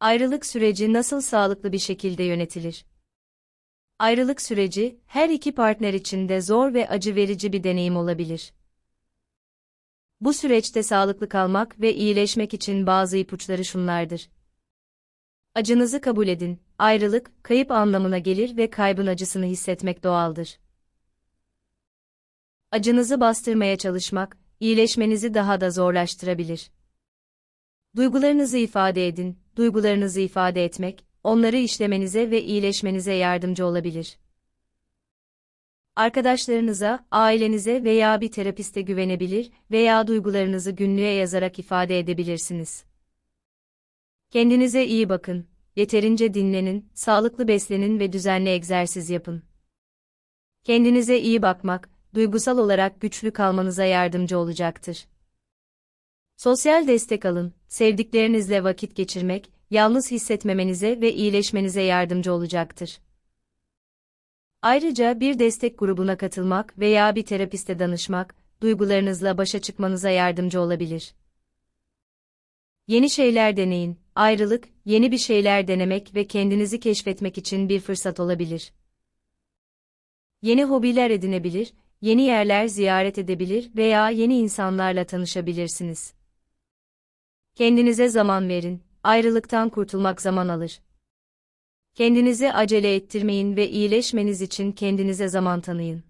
Ayrılık süreci nasıl sağlıklı bir şekilde yönetilir? Ayrılık süreci, her iki partner için de zor ve acı verici bir deneyim olabilir. Bu süreçte sağlıklı kalmak ve iyileşmek için bazı ipuçları şunlardır. Acınızı kabul edin. Ayrılık, kayıp anlamına gelir ve kaybın acısını hissetmek doğaldır. Acınızı bastırmaya çalışmak, iyileşmenizi daha da zorlaştırabilir. Duygularınızı ifade edin. Duygularınızı ifade etmek, onları işlemenize ve iyileşmenize yardımcı olabilir. Arkadaşlarınıza, ailenize veya bir terapiste güvenebilir veya duygularınızı günlüğe yazarak ifade edebilirsiniz. Kendinize iyi bakın, yeterince dinlenin, sağlıklı beslenin ve düzenli egzersiz yapın. Kendinize iyi bakmak, duygusal olarak güçlü kalmanıza yardımcı olacaktır. Sosyal destek alın, sevdiklerinizle vakit geçirmek, yalnız hissetmemenize ve iyileşmenize yardımcı olacaktır. Ayrıca bir destek grubuna katılmak veya bir terapiste danışmak, duygularınızla başa çıkmanıza yardımcı olabilir. Yeni şeyler deneyin. Ayrılık, yeni bir şeyler denemek ve kendinizi keşfetmek için bir fırsat olabilir. Yeni hobiler edinebilir, yeni yerler ziyaret edebilir veya yeni insanlarla tanışabilirsiniz. Kendinize zaman verin. Ayrılıktan kurtulmak zaman alır. Kendinizi acele ettirmeyin ve iyileşmeniz için kendinize zaman tanıyın.